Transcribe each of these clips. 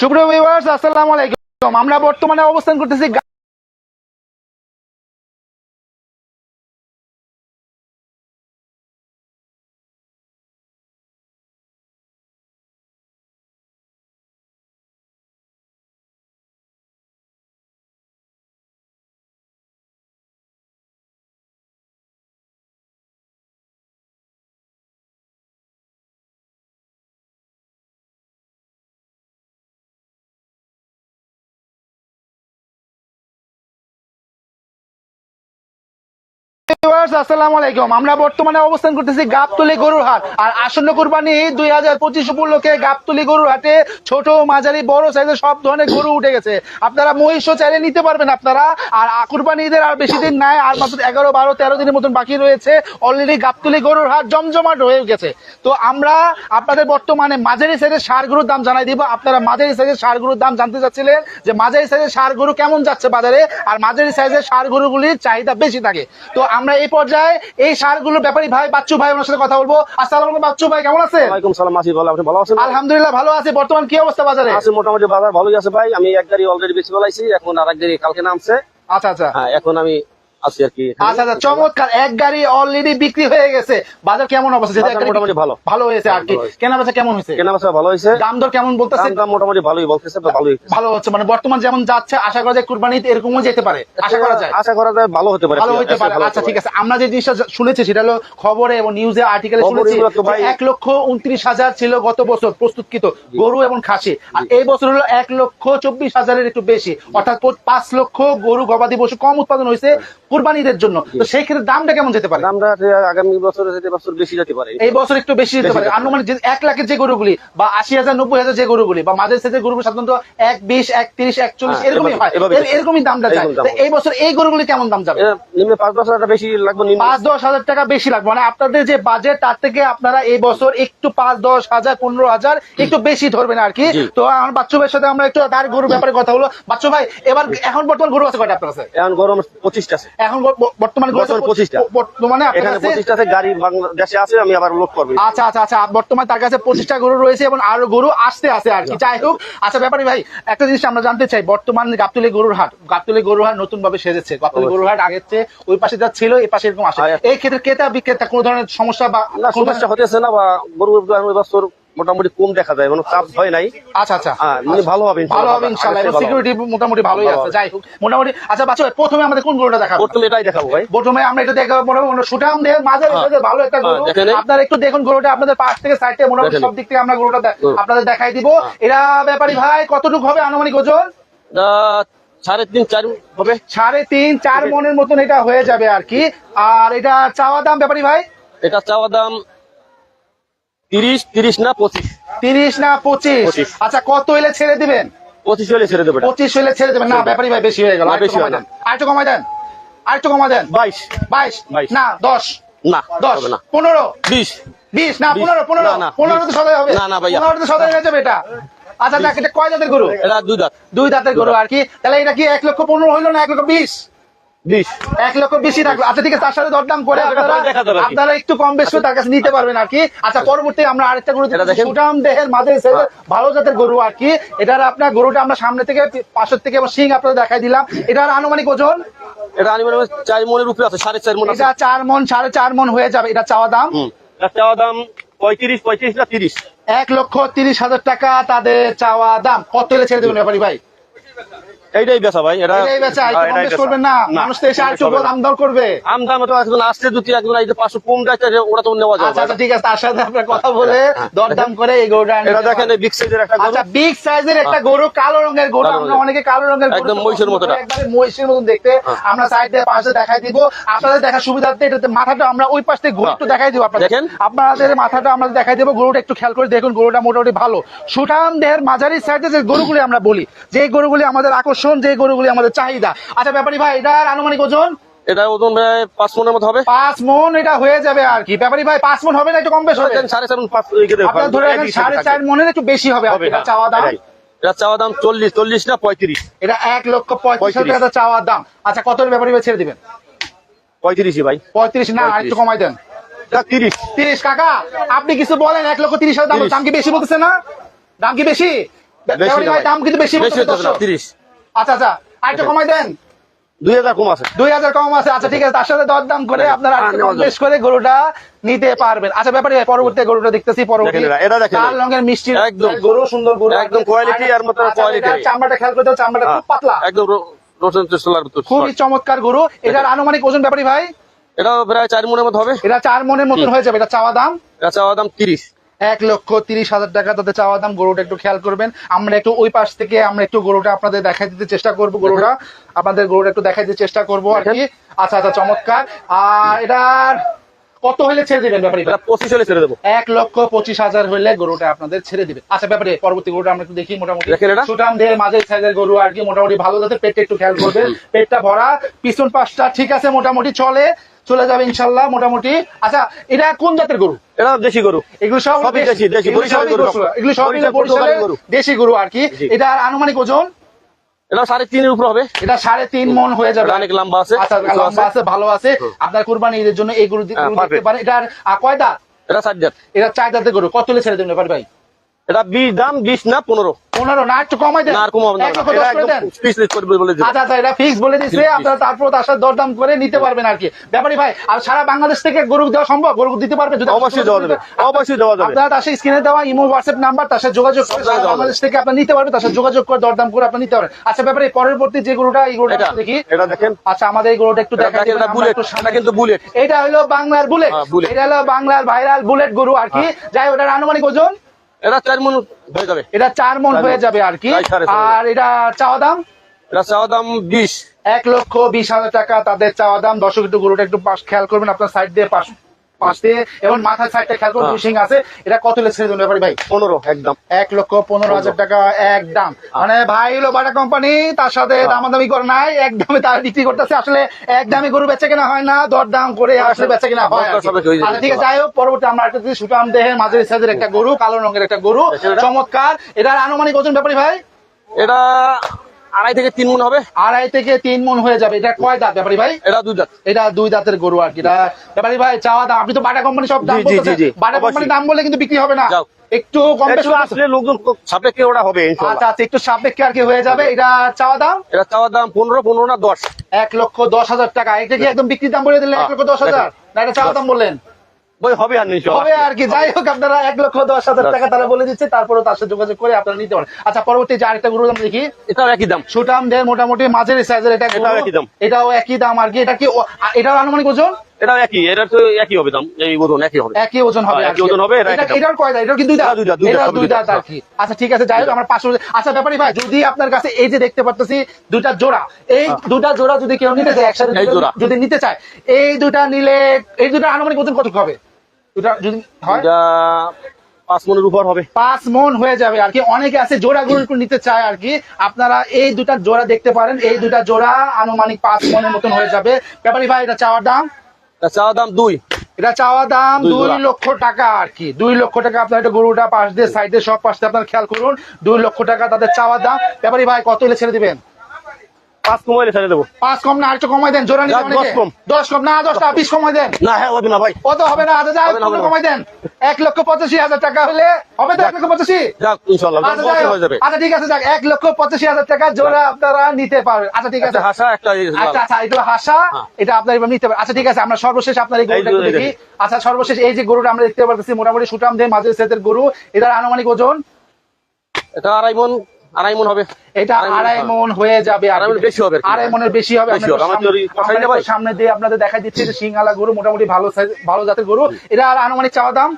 সুপ্রিয় ভিউয়ার্স আসসালামু আলাইকুম। আমরা বর্তমানে অবস্থান করতেছি আসসালামু বর্তমানে গরুর হাট। মাঝারি সাইজের জমজমাট গেছে। তো আমরা আপনাদের বর্তমানে মাঝারি সার গরুর দাম জানাই দিব। আপনারা মাঝারি সাইজের সার গরুর দাম জানতে চাচ্ছিলেন যে মাঝারি সাইজের সার গরু কেমন যাচ্ছে বাজারে। আর মাঝারি সাইজের সার গরুগুলির চাহিদা বেশি থাকে। তো আমরা এই পর্যায়ে এই সারগুলোর ব্যাপারে ভাই বাচ্চু ভাই ওনার সাথে কথা বলব। আসসালাম আলাইকুম বাচ্চু ভাই কেমন আছে ওয়ালাইকুম সালাম মাসি ভালো আপনি ভালো আছেন? আলহামদুলিল্লাহ ভালো আছে। বর্তমান কি অবস্থা বাজারে? আছে মোটামুটি বাজার ভালোই আছে ভাই। আমি এক গাড়ি অলরেডি বেশি বলাইছি এখন আর এক গাড়ি কালকে নামছে। আচ্ছা আচ্ছা। হ্যাঁ এখন আমি আছি আর কি আচ্ছা আচ্ছা চমৎকার। এক গাড়ি অলরেডি বিক্রি হয়ে গেছে। বাজার কেমন অবস্থা? মোটামুটি ভালো। ভালো হয়েছে আর কি। ভালো কেনা বেচা কেমন হয়েছে? কেনা বেচা ভালো হয়েছে। দাম দর কেমন বলতেছে দাম মোটামুটি ভালোই বলতেছে ভালোই ভালো হচ্ছে। মানে বর্তমান যেমন যাচ্ছে আশা করা যায় কুরবানিতে এরকমও যেতে পারে। আশা করা যায়। আশা করা যায় ভালো হতে পারে। ভালো হইতে পারে। আচ্ছা ঠিক আছে। আমরা যে জিনিসটা শুনেছি সেটা হলো খবরে এবং নিউজে আর্টিকেলে শুনেছি এক লক্ষ উনত্রিশ হাজার ছিল গত বছর প্রস্তুতকৃত গরু এবং খাসি। আর এই বছর হলো এক লক্ষ চব্বিশ হাজারের একটু বেশি। অর্থাৎ পাঁচ লক্ষ গরু গবাদি পশু কম উৎপাদন হয়েছে। কুরবানিদের জন্য। তো সেই ক্ষেত্রে দামটা কেমন যেতে পারে? দামটা আগামী বছর যেতে বছর বেশি যেতে পারে। এই বছর একটু বেশি যেতে পারে। আনুমানিক যে এক লাখের যে গরুগুলি বা আশি হাজার নব্বই হাজার যে গরুগুলি বা মাঝের সাইজের গরুগুলি সাধারণত এক বিশ এক তিরিশ একচল্লিশ হ্যাঁ, এরকমই হয়। এরকমই দামটা যায় এই বছর এই গরুগুলি কেমন দাম যাবে? নিম্নে পাঁচ দশ হাজার বেশি লাগবে পাঁচ দশ হাজার টাকা বেশি লাগবে। মানে আপনাদের যে বাজেট তার থেকে আপনারা এই বছর একটু পাঁচ দশ হাজার পনেরো হাজার একটু বেশি ধরবেন আর কি। তো আমার বাচ্চু ভাইয়ের সাথে আমরা একটু তার গরুর ব্যাপারে কথা বলো বাচ্চু ভাই এবার এখন বর্তমান গরু আছে কয়টা আপনার কাছে? এখন গরম পঁচিশটা আছে। এখন বর্তমান বর্তমান 25 টা। ব- বর্তমানে এখানে পঁচিশটা গাড়ি বাংলাদেশে আছে আমি আবার লোড করব। আচ্ছা আচ্ছা আচ্ছা বর্তমান তার কাছে পঁচিশটা গরু রয়েছে এবং আরও গরু আসতে আছে আর কি। যাই হোক আচ্ছা ব্যাপারে ভাই একটা জিনিস আমরা জানতে চাই। বর্তমান গাবতলি গরুর হাট গাবতলি গরুর হাট নতুন ভাবে সেজেছে। গাবতলি গরুর হাট আগের চেয়ে ওই পাশে যা ছিল এই পাশে এরকম আসে। এই ক্ষেত্রে ক্রেতা বিক্রেতা কোনো ধরনের সমস্যা বা কোনো সমস্যা হতেছে না বা গরু বছর মোটামুটি কম দেখা যায় মানে চাপ হয় নাই। আচ্ছা আচ্ছা। হ্যাঁ, মানে ভালো হবে ভালো হবে ইনশাআল্লাহ আগের চেয়ে ভালো সিকিউরিটি মোটামুটি ভালোই আছে। যাই হোক মোটামুটি আচ্ছা বাচ্চা প্রথমে আমাদের কোন গরুটা দেখাবো? প্রথমে এটাই দেখাবো ভাই। প্রথমে আমরা এটা দেখাবো মোটামুটি সুঠাম দেহ মাঝারি হ্যাঁ। ভালো একটা গরু। হ্যাঁ, দেখেন এই। আপনারা একটু দেখুন গরুটা আপনাদের পাশ থেকে সাইড থেকে মোটামুটি সব দিক থেকে আমরা গরুটা আপনাদের দেখাই দিব। হ্যাঁ। এরা ব্যাপারী ভাই কতটুকু হবে আনুমানিক ওজন? সাড়ে তিন চার হবে। সাড়ে তিন চার মনের মতন এটা হয়ে যাবে আর কি। আর এটা চাওয়া দাম ব্যাপারী ভাই? এটা চাওয়া দাম তিরিশ তিরিশ না পঁচিশ? তিরিশ না পঁচিশ। আচ্ছা কত হইলে ছেড়ে দিবেন? পঁচিশ হলে ছেড়ে দেবে পঁচিশ হইলে ছেড়ে দেবেন। না ব্যাপারী ভাই বেশি হয়ে গেল। বেশি কমাই দেন। আরেকটু কমাই দেন। আরেকটু কমাই দেন। বাইশ। বাইশ। না দশ। না দশ। না। পনেরো। বিশ। বিশ। না পনেরো পনেরো। না, পনেরো তো। সদাই হবে। না, না, ভাইয়া। পনেরো তো সদাই হয়ে যাবে এটা। আচ্ছা দেখ এটা কয় দাঁতের গরু? এটা দুই দাঁত। দুই দাঁতের গরু আর কি। তাহলে এটা কি এক লক্ষ পনেরো হইল না এক লক্ষ বিশ? বিশ। এক লক্ষ বেশি আচ্ছা ঠিক আছে তার সাথে দরদাম করে হ্যাঁ, আপনারা। আপনারা একটু কম বেশি তার কাছে নিতে পারবেন আর কি। আচ্ছা পরবর্তী আমরা আরেকটা গরু এটা সুটাম দেহের মাঝে ভালো জাতের গরু আর কি। এটার আপনার গরুটা আমরা সামনে থেকে পাশের থেকে এবং সিং আপনাদের দেখাই দিলাম। এটার আনুমানিক ওজন? এটা আনিমের চার মনের উপরে আছে সাড়ে চার মন আছে। এটা চার মন সাড়ে চার মন হয়ে যাবে। এটা চাওয়া দাম? চাওয়া দাম পঁয়ত্রিশ পঁয়ত্রিশ না তিরিশ? এক লক্ষ তিরিশ হাজার টাকা তাদের চাওয়া দাম। কত ছেড়ে দেবেন ব্যাপারী ভাই? এইটাই বেচা ভাই এটা এটাই বেচা হ্যাঁ, কম বেশ করবেন না মানুষ তো এসে আর একটু হবে না। দাম দর করবে। আম দাম তো একজন আসছে যদি একজন এই যে পাঁচশো কম যাচ্ছে ওরা তো নেওয়া যাবে। আচ্ছা আচ্ছা ঠিক আছে তার সাথে আপনার কথা বলে হ্যাঁ, দরদাম করে এই গরুটা এটা দেখেন বিগ সাইজের একটা গরু। আচ্ছা বিগ সাইজের একটা গরু কালো রঙের গরু আমরা অনেকে কালো রঙের গরু একদম মহিষের মতো একবারে মহিষের দেখতে। হ্যাঁ। আমরা সাইড দিয়ে পাশে দেখাই দিব। আপনাদের দেখার সুবিধার্থে এটাতে মাথাটা আমরা ওই পাশ থেকে ঘুরে একটু দেখাই দিব আপনাদের। দেখেন। আপনাদের মাথাটা আমরা দেখাই দেবো গরুটা একটু খেয়াল করে দেখুন গরুটা মোটামুটি ভালো। সুঠাম দেহের মাঝারি সাইডে যে গরুগুলি আমরা বলি যে গরুগুলি আমাদের আকর্ষণ যে গরুগুলি আমাদের চাহিদা। আচ্ছা ব্যাপারী ভাই এটার আনুমানিক ওজন? এটা ওজন প্রায় পাঁচ মনের মতো হবে। পাঁচ মন এটা হয়ে যাবে আর কি। ব্যাপারী ভাই পাঁচ মন হবে না একটু কম বেশ হবে? সাড়ে চার আপনার ধরে রাখেন সাড়ে চার মনের একটু বেশি হবে আর কি, হবে এটা চাওয়া দাম? এটা চাওয়া দাম চল্লিশ চল্লিশ না পঁয়ত্রিশ। এটা এক লক্ষ পঁয়ত্রিশ টাকা দাম। আচ্ছা কত ব্যাপারী ভাই ছেড়ে দিবেন? পঁয়ত্রিশই ভাই। পঁয়ত্রিশ না আর একটু কমাই দেন। তিরিশ। তিরিশ কাকা আপনি কিছু বলেন এক লক্ষ তিরিশ হাজার দাম দাম কি বেশি বলতেছে না? দাম কি বেশি। দাম কিন্তু বেশি তিরিশ। আচ্ছা আচ্ছা আরেকটু কমাই দেন। দুই হাজার কম আছে। দুই হাজার কম আছে। আচ্ছা ঠিক আছে তার সাথে দর করে আপনারা হ্যাঁ, আরেকটু নেওয়া কম যাবে। বেশ করে গরুটা নিতে পারবেন। আচ্ছা ব্যাপারে পরবর্তী গরুটা দেখতেছি পরবর্তী এটা দেখেন। লাল রঙের মিষ্টি একদম। গরু। সুন্দর গরু একদম quality আর মতো আচ্ছা, চামড়াটা খেয়াল করে দাও চামড়াটা খুব পাতলা। একদম খুবই চমৎকার গরু। এটার আনুমানিক ওজন ব্যাপারী ভাই? এটা প্রায় চার মনের মতো হবে। এটা চার মনের মতন হয়ে যাবে এটা চাওয়া দাম? এটা চাওয়া দাম তিরিশ। এক লক্ষ তিরিশ হাজার টাকা তাদের চাওয়া দাম। গরুটা একটু খেয়াল করবেন। আমরা একটু ওই পাশ থেকে আমরা একটু গরুটা আপনাদের দেখাই দিতে চেষ্টা করব গরুটা। আপনাদের গরুটা একটু দেখাই দিতে চেষ্টা করব আর কি। আচ্ছা আচ্ছা চমৎকার। আর এটার কত হলে ছেড়ে দিবেন ব্যাপারী পঁচিশ হলে ছেড়ে দেবো। এক লক্ষ পঁচিশ হাজার হলে গরুটা আপনাদের ছেড়ে দিবে আচ্ছা ব্যাপারে পরবর্তী গরুটা আমরা একটু দেখি মোটামুটি। সুটাম দের মাঝের সাইজের গরু আর কি মোটামুটি ভালো যাতে পেটটা একটু খেয়াল করবেন। পেটটা ভরা পিছন পাশটা ঠিক আছে মোটামুটি চলে। চলে যাবে ইনশাল্লাহ মোটামুটি। আচ্ছা এটা কোন জাতের গরু? এটা দেশি গরু। এগুলো সব দেশি, দেশি, এগুলো সব। দেশি গরু আর কি। এটা আনুমানিক ওজন? এটা সাড়ে তিনের উপর হবে। এটা সাড়ে তিন মন হয়ে যাবে। অনেক লম্বা আছে আচ্ছা লম্বা আছে। ভালো আছে। আপনার কুরবানি জন্য এই গরু দি- হ্যাঁ। পারেন। এটার কয় দাঁত? এটা হাজার এটা চার দাঁতের গরু। কত ছেড়ে দেবেন ব্যাপারী ভাই? এটা বিশ দাম বিশ না পনেরো। না একটু কমাই দেন। আর এটা। আচ্ছা আচ্ছা এটা ফিক্স বলে দিচ্ছে আপনারা তারপর তার দরদাম করে নিতে পারবেন আর কি। ব্যাপারী ভাই আর সারা বাংলাদেশ থেকে গরু দেওয়া সম্ভব? গরু দিতে পারবে যদি অবশ্যই দেওয়া যাবে অবশ্যই দেওয়া যাবে। আপনারা তার স্ক্রিনে দেওয়া ইমো হোয়াটসঅ্যাপ নাম্বার তার সাথে যোগাযোগ করে সারা বাংলাদেশ থেকে আপনি নিতে পারবেন তার সাথে যোগাযোগ করে দরদাম করে আপনি নিতে পারেন আচ্ছা ব্যাপারে পরবর্তী যে গরুটা এই গরুটা দেখি। এটা দেখেন। আচ্ছা আমাদের এই গরুটা একটু দেখেন, এটা বুলেট এটা কিন্তু বুলেট এটা হলো বাংলার বুলেট হ্যাঁ, বুলেট। এটা হলো বাংলার ভাইরাল বুলেট গরু আর কি। যাই ওটার আনুমানিক ওজন? এটা চার মন হয়ে যাবে। এটা চার মন হয়ে যাবে আর কি। আর এটা চাওয়া দাম? এটা চাওয়া দাম বিশ। এক লক্ষ বিশ হাজার টাকা। তাদের চাওয়া দাম দর্শক একটু গরুটা একটু পাশ খেয়াল করবেন আপনার সাইড দিয়ে পাশ পাশ এবং মাথার সাইডটা খেয়াল করবেন হ্যাঁ। আছে। এটা কত ভাই? পনেরো একদম। এক লক্ষ পনেরো হাজার টাকা দাম। মানে ভাই হলো বাটা কোম্পানি তার সাথে হ্যাঁ। দামাদামি করে নাই তারা বিক্রি করতেছে। আসলে গরু বেচে কেনা হয় না দর দাম করে আসলে বেচে কেনা হয় হয়ে। আচ্ছা ঠিক আছে যাই হোক পরবর্তী আমরা একটা দিচ্ছি সুটাম দেহের মাঝের সাইজের একটা গরু কালো রঙের একটা গরু? চমৎকার। এটার আনুমানিক ওজন ব্যাপারী ভাই? এটা আড়াই থেকে তিন মন হবে। আড়াই থেকে তিন মন হয়ে যাবে। এটা কয় দাঁত ব্যাপারী ভাই? এটা দুই দাঁত। এটা দুই দাঁতের গরু আর কি। ব্যাপারী ভাই চাওয়া দাম। আপনি তো বাটা কোম্পানি সব দাম বাটা কোম্পানি দাম বলে কিন্তু বিক্রি হবে না। একটু কম বেশ আসলে লোকজন সাপেক্ষে ওটা হবে আচ্ছা আচ্ছা একটু সাপেক্ষে আর কি হয়ে যাবে। এটা চাওয়া দাম? এটা চাওয়া দাম পনেরো পনেরো না দশ। এক লক্ষ দশ হাজার টাকা। এটা কি একদম বিক্রির দাম বলে দিলেন? এক লক্ষ দশ হাজার? না এটা চাওয়া দাম বললেন? ওই হবে আর নিশ্চয় হবে আর কি যাই হোক আপনারা এক লক্ষ দশ হাজার টাকা তারা বলে দিচ্ছে তারপরে তার সাথে যোগাযোগ করে আপনারা নিতে পারেন। আচ্ছা পরবর্তী যে আরেকটা গরু আমরা দেখি। এটাও একই দাম। সুটাম দের মোটামুটি মাঝের সাইজের এটা এটাও একই দাম। এটাও একই দাম আর কি। এটা কি এটাও আনুমানিক ওজন? এটাও একই এটা তো একই হবে দাম এই ওজন একই হবে। একই ওজন হবে হ্যাঁ, একই ওজন হবে, এটা। এটার কয় এটা দুই দাঁত, দুই দাঁত, এটা সবই দুই দুই দাঁত দাঁত, আর কি। আচ্ছা ঠিক আছে যাই হোক আমার পাঁচশো আচ্ছা ব্যাপারী ভাই যদি আপনার কাছে এই যে দেখতে পারতেছি দুইটা জোড়া। এই দুইটা জোড়া যদি কেউ নিতে চায় একসাথে। যদি নিতে চায় এই দুইটা নিলে এই দুইটা আনুমানিক ওজন কত হবে? দুটা যদি হয়? এটা পাঁচ মনের উপর হবে। পাঁচ মন হয়ে যাবে আর কি। অনেকে আছে জোড়া গরু নিতে চায় আর কি। আপনারা এই দুটা জোড়া দেখতে পারেন। এই দুটা জোড়া আনুমানিক পাঁচ মনের মতন হয়ে যাবে। ব্যাপারী ভাই এটা চাওয়ার দাম? এটা দাম দুই। এটা চাওয়া দাম দুই লক্ষ টাকা আর কি। দুই লক্ষ টাকা আপনার একটা গরুটা পাশ দিয়ে সাইডে সব পাশে আপনার খেয়াল করুন। দুই লক্ষ টাকা তাদের চাওয়া দাম। ব্যাপারী ভাই কত হলে ছেড়ে দিবেন? পাঁচ কমাইলে ছেড়ে দেবো। পাঁচ কম না আরেকটু কমাই দেন জোড়া নিতে যাক, অনেকে। দশ কম। দশ কম না দশটা বিশ কমাই দেন। না হ্যাঁ হবে না ভাই। কত হবে না আচ্ছা যাই হবে না, হবে পনেরো না। কমাই দেন। এক লক্ষ পঁচাশি হাজার টাকা হলে হবে তো এক লক্ষ পঁচাশি? আচ্ছা যাই হোক। যাবে। আচ্ছা ঠিক আছে যাক এক লক্ষ পঁচাশি হাজার টাকা জোড়া আপনারা নিতে পারবেন। আচ্ছা ঠিক আছে। হাসা একটা আচ্ছা আচ্ছা এটা হাসা হ্যাঁ। এটা আপনার নিতে আচ্ছা ঠিক আছে আমরা সর্বশেষ আপনার এই গরুটা দেখি। আচ্ছা সর্বশেষ এই যে গরুটা আমরা দেখতে পাচ্ছি মোটামুটি সুটাম দিয়ে মাঝের সেতের গরু। এটার আনুমানিক ওজন? এটা আড়াই মন আড়াই মন হবে। এটা আড়াই। মন হয়ে যাবে আড়াই বেশি হবে আড়াই মনের বেশি হবে। সামনে- দিয়ে আপনাদের দেখা দিচ্ছে যে সিংহালা গরু মোটামুটি ভালো ভালো জাতের গরু। এটা আর আনুমানিক চাওয়া দাম?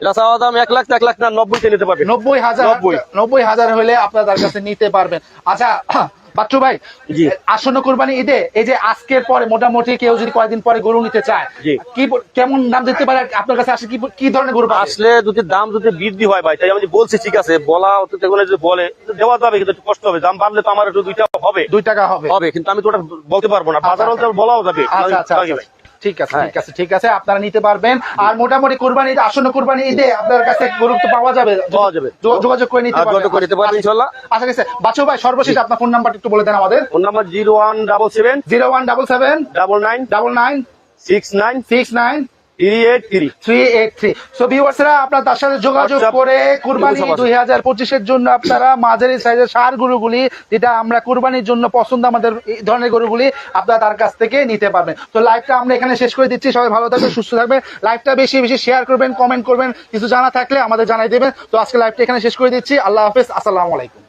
এটা চাওয়া দাম এক লাখ এক লাখ না নব্বইতে নিতে পারবে। নব্বই হাজার নব্বই। নব্বই হাজার হলে আপনার তার কাছে নিতে পারবেন। আচ্ছা বাচ্চু ভাই আসন্ন কোরবানি ঈদে এই যে আজকের পরে মোটামুটি কেউ যদি কয়েকদিন পরে গরু নিতে চায় কি কেমন দাম দিতে পারে? আপনার কাছে আসে কি ধরনের গরু আসলে যদি দাম যদি বৃদ্ধি হয় ভাই তাই আমি বলছি ঠিক আছে বলা যদি বলে দেওয়া যাবে কিন্তু একটু কষ্ট হবে। দাম বাড়লে তো আমার একটু দুইটা হবে। দুই টাকা হবে। হবে কিন্তু আমি তো ওটা বলতে পারব না। বাজার। বলাও যাবে। আচ্ছা আচ্ছা আচ্ছা। ঠিক আছে হ্যাঁ। ঠিক আছে ঠিক আছে আপনারা নিতে পারবেন। আর মোটামুটি কোরবানি আসন্ন কোরবানি ঈদে আপনার কাছে গুরুত্ব পাওয়া যাবে। পাওয়া যাবে। যোগাযোগ করে নিতে পারবেন। করে নিতে পারবেন ইনশাআল্লাহ আশা করি বাচ্চু ভাই সর্বশেষ আপনার ফোন নাম্বারটা একটু বলে দেন আমাদের। ফোন নাম্বার 0177 0177 99 99 69 69 69 আপনার তার সাথে যোগাযোগ করে কুরবানি দুই হাজার পঁচিশের জন্য আপনারা মাঝারি সাইজের সার গরুগুলি যেটা আমরা কুরবানির জন্য পছন্দ আমাদের এই ধরনের গরুগুলি আপনারা তার কাছ থেকে নিতে পারবেন। তো লাইভটা আমরা এখানে শেষ করে দিচ্ছি। সবাই ভালো থাকবেন সুস্থ থাকবেন। লাইভটা বেশি বেশি শেয়ার করবেন কমেন্ট করবেন। কিছু জানা থাকলে আমাদের জানাই দেবেন। তো আজকে লাইভটা এখানে শেষ করে দিচ্ছি। আল্লাহ হাফেজ। আসসালামু আলাইকুম।